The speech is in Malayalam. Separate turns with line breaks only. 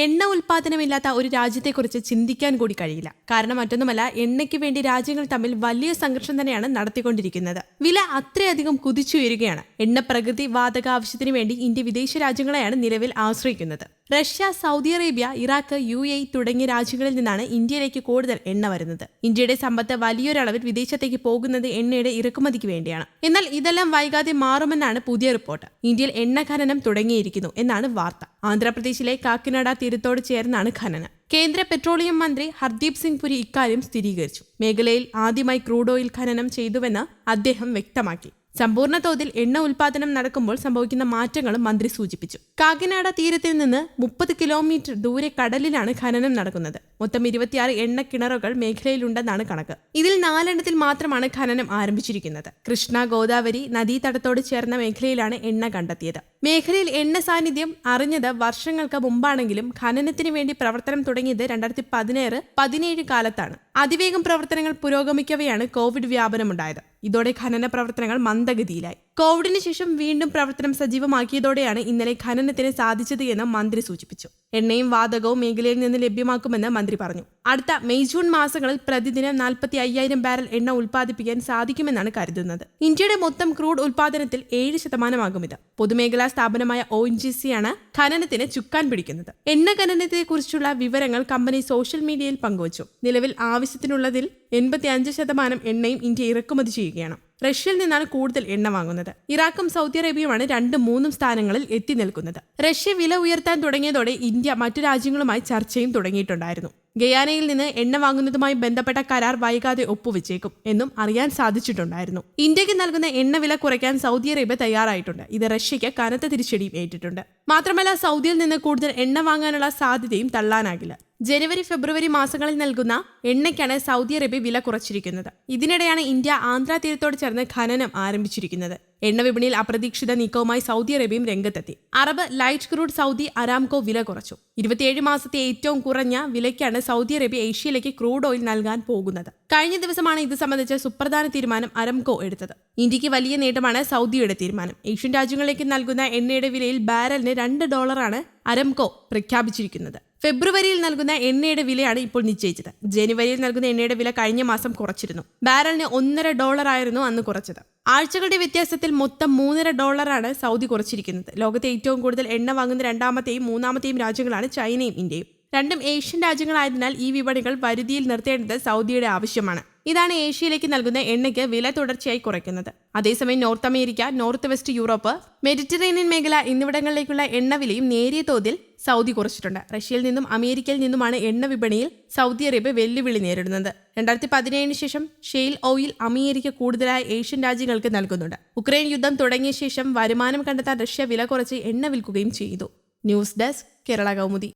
എണ്ണ ഉൽപാദനമില്ലാത്ത ഒരു രാജ്യത്തെക്കുറിച്ച് ചിന്തിക്കാൻ കൂടി കഴിയില്ല. കാരണം മറ്റൊന്നുമല്ല എണ്ണയ്ക്ക് വേണ്ടി രാജ്യങ്ങൾ തമ്മിൽ വലിയ സംഘർഷം തന്നെയാണ് നടത്തിക്കൊണ്ടിരിക്കുന്നത്. വില അത്രയധികം കുതിച്ചുയരുകയാണ്. എണ്ണ പ്രകൃതി വാതക ആവശ്യത്തിന് വേണ്ടി ഇന്ത്യ വിദേശ രാജ്യങ്ങളെയാണ് നിലവിൽ ആശ്രയിക്കുന്നത്. Russia Saudi Arabia Iraq U A തുടങ്ങിയ രാജ്യങ്ങളിൽ നിന്നാണ് ഇന്ത്യയിലേക്ക് കൂടുതൽ എണ്ണ വരുന്നത്. ഇന്ത്യയുടെ സമ്പത്ത് വലിയൊരളവിൽ വിദേശത്തേക്ക് പോകുന്നത് എണ്ണയുടെ ഇറക്കുമതിക്ക് വേണ്ടിയാണ്. എന്നാൽ ഇതെല്ലാം വൈകാതെ മാറുമെന്നാണ് പുതിയ റിപ്പോർട്ട്. ഇന്ത്യയിൽ എണ്ണ ഖനനം തുടങ്ങിയിരിക്കുന്നു എന്നാണ് വാർത്ത. ആന്ധ്രാപ്രദേശിലെ കാക്കിനാട തീരത്തോട് ചേർന്നാണ് ഖനനം. കേന്ദ്ര പെട്രോളിയം മന്ത്രി ഹർദീപ് സിംഗ് പുരി ഇക്കാര്യം സ്ഥിരീകരിച്ചു. മേഖലയിൽ ആദ്യമായി ക്രൂഡ് ഓയിൽ ഖനനം ചെയ്തുവെന്ന് അദ്ദേഹം വ്യക്തമാക്കി. സമ്പൂർണ തോതിൽ എണ്ണ ഉൽപാദനം നടക്കുമ്പോൾ സംഭവിക്കുന്ന മാറ്റങ്ങളും മന്ത്രി സൂചിപ്പിച്ചു. കാക്കിനാട തീരത്തിൽ നിന്ന് മുപ്പത് കിലോമീറ്റർ ദൂരെ കടലിലാണ് ഖനനം നടക്കുന്നത്. മൊത്തം ഇരുപത്തിയാറ് എണ്ണ കിണറുകൾ മേഖലയിലുണ്ടെന്നാണ് കണക്ക്. ഇതിൽ നാലെണ്ണത്തിൽ മാത്രമാണ് ഖനനം ആരംഭിച്ചിരിക്കുന്നത്. കൃഷ്ണ ഗോദാവരി നദീതടത്തോട് ചേർന്ന മേഖലയിലാണ് എണ്ണ കണ്ടെത്തിയത്. മേഖലയിൽ എണ്ണ സാന്നിധ്യം അറിഞ്ഞത് വർഷങ്ങൾക്ക് മുമ്പാണെങ്കിലും ഖനനത്തിന് വേണ്ടി പ്രവർത്തനം തുടങ്ങിയത് രണ്ടായിരത്തി പതിനേഴ് പതിനേഴ് കാലത്താണ്. അതിവേഗം പ്രവർത്തനങ്ങൾ പുരോഗമിക്കവെയാണ് കോവിഡ് വ്യാപനമുണ്ടായത്. ഇതോടെ ഖനന പ്രവർത്തനങ്ങൾ മന്ദഗതിയിലായി. കോവിഡിന് ശേഷം വീണ്ടും പ്രവർത്തനം സജീവമാക്കിയതോടെയാണ് ഇന്നലെ ഖനനത്തിന് സാധിച്ചത് എന്ന് മന്ത്രി സൂചിപ്പിച്ചു. എണ്ണയും വാതകവും മേഖലയിൽ നിന്ന് ലഭ്യമാക്കുമെന്ന് മന്ത്രി പറഞ്ഞു. അടുത്ത മെയ് ജൂൺ മാസങ്ങളിൽ പ്രതിദിനം നാൽപ്പത്തി അയ്യായിരം ബാരൽ എണ്ണ ഉൽപ്പാദിപ്പിക്കാൻ സാധിക്കുമെന്നാണ് കരുതുന്നത്. ഇന്ത്യയുടെ മൊത്തം ക്രൂഡ് ഉൽപ്പാദനത്തിൽ ഏഴ് ശതമാനമാകും ഇത്. പൊതുമേഖലാ സ്ഥാപനമായ ഒ എൻ ജി സി ആണ് ഖനനത്തിന് ചുക്കാൻ പിടിക്കുന്നത്. എണ്ണ ഖനനത്തെക്കുറിച്ചുള്ള വിവരങ്ങൾ കമ്പനി സോഷ്യൽ മീഡിയയിൽ പങ്കുവച്ചു. നിലവിൽ ആവശ്യത്തിനുള്ളതിൽ എൺപത്തി അഞ്ച് ശതമാനം എണ്ണയും ഇന്ത്യ ഇറക്കുമതി ചെയ്യുകയാണ്. റഷ്യയിൽ നിന്നാണ് കൂടുതൽ എണ്ണ വാങ്ങുന്നത്. ഇറാഖും സൗദി അറേബ്യയുമാണ് രണ്ടും മൂന്നും സ്ഥാനങ്ങളിൽ എത്തി നിൽക്കുന്നത്. റഷ്യ വില ഉയർത്താൻ തുടങ്ങിയതോടെ ഇന്ത്യ മറ്റു രാജ്യങ്ങളുമായി ചർച്ചയും തുടങ്ങിയിട്ടുണ്ടായിരുന്നു. ഗയാനയിൽ നിന്ന് എണ്ണ വാങ്ങുന്നതുമായി ബന്ധപ്പെട്ട കരാർ വൈകാതെ ഒപ്പുവെച്ചേക്കും എന്നും അറിയാൻ സാധിച്ചിട്ടുണ്ടായിരുന്നു. ഇന്ത്യയ്ക്ക് നൽകുന്ന എണ്ണ വില കുറയ്ക്കാൻ സൗദി അറേബ്യ തയ്യാറായിട്ടുണ്ട്. ഇത് റഷ്യയ്ക്ക് കനത്ത തിരിച്ചടിയും ഏറ്റിട്ടുണ്ട്. മാത്രമല്ല സൗദിയിൽ നിന്ന് കൂടുതൽ എണ്ണ വാങ്ങാനുള്ള സാധ്യതയും തള്ളാനാകില്ല. ജനുവരി ഫെബ്രുവരി മാസങ്ങളിൽ നൽകുന്ന എണ്ണയ്ക്കാണ് സൗദി അറേബ്യ വില കുറച്ചിരിക്കുന്നത്. ഇതിനിടെയാണ് ഇന്ത്യ ആന്ധ്രാ തീരത്തോട് ചേർന്ന് ഖനനം ആരംഭിച്ചിരിക്കുന്നത്. എണ്ണ വിപണിയിൽ അപ്രതീക്ഷിത നീക്കവുമായി സൗദി അറേബ്യയും രംഗത്തെത്തി. Arab light crude Saudi Aramco വില കുറച്ചു. ഇരുപത്തിയേഴ് മാസത്തെ ഏറ്റവും കുറഞ്ഞ വിലയ്ക്കാണ് സൗദി അറേബ്യ ഏഷ്യയിലേക്ക് ക്രൂഡ് ഓയിൽ നൽകാൻ പോകുന്നത്. കഴിഞ്ഞ ദിവസമാണ് ഇത് സംബന്ധിച്ച സുപ്രധാന തീരുമാനം അരംകോ എടുത്തത്. ഇന്ത്യയ്ക്ക് വലിയ നേട്ടമാണ് സൗദിയുടെ തീരുമാനം. ഏഷ്യൻ രാജ്യങ്ങളിലേക്ക് നൽകുന്ന എണ്ണയുടെ വിലയിൽ ബാരലിന് രണ്ട് ഡോളറാണ് അരംകോ പ്രഖ്യാപിച്ചിരിക്കുന്നത്. ഫെബ്രുവരിയിൽ നൽകുന്ന എണ്ണയുടെ വിലയാണ് ഇപ്പോൾ നിശ്ചയിച്ചത്. ജനുവരിയിൽ നൽകുന്ന എണ്ണയുടെ വില കഴിഞ്ഞ മാസം കുറച്ചിരുന്നു. ബാരലിന് ഒന്നര ഡോളർ ആയിരുന്നു അന്ന് കുറച്ചത്. ആഴ്ചകളുടെ വ്യത്യാസത്തിൽ മൊത്തം മൂന്നര ഡോളറാണ് സൗദി കുറച്ചിരിക്കുന്നത്. ലോകത്തെ ഏറ്റവും കൂടുതൽ എണ്ണ വാങ്ങുന്ന രണ്ടാമത്തെയും മൂന്നാമത്തെയും രാജ്യങ്ങളാണ് ചൈനയും ഇന്ത്യയും. രണ്ടും ഏഷ്യൻ രാജ്യങ്ങളായതിനാൽ ഈ വിപണികൾ വരുതിയിൽ നിർത്തേണ്ടത് സൗദിയുടെ ആവശ്യമാണ്. ഇതാണ് ഏഷ്യയിലേക്ക് നൽകുന്ന എണ്ണയ്ക്ക് വില തുടർച്ചയായി കുറയ്ക്കുന്നത്. അതേസമയം North America North West Europe Mediterranean മേഖല എന്നിവിടങ്ങളിലേക്കുള്ള എണ്ണ വിലയും നേരിയ തോതിൽ സൗദി കുറച്ചിട്ടുണ്ട്. റഷ്യയിൽ നിന്നും അമേരിക്കയിൽ നിന്നുമാണ് എണ്ണ വിപണിയിൽ സൗദി അറേബ്യ വെല്ലുവിളി നേരിടുന്നത്. രണ്ടായിരത്തി പതിനേഴിന് ശേഷം ഷെയിൽ ഓയിൽ അമേരിക്ക കൂടുതലായ ഏഷ്യൻ രാജ്യങ്ങൾക്ക് നൽകുന്നുണ്ട്. ഉക്രൈൻ യുദ്ധം തുടങ്ങിയ ശേഷം വരുമാനം കണ്ടെത്താൻ റഷ്യ വില കുറച്ച് എണ്ണ വിൽക്കുകയും ചെയ്തു. News desk Kerala Kaumudi.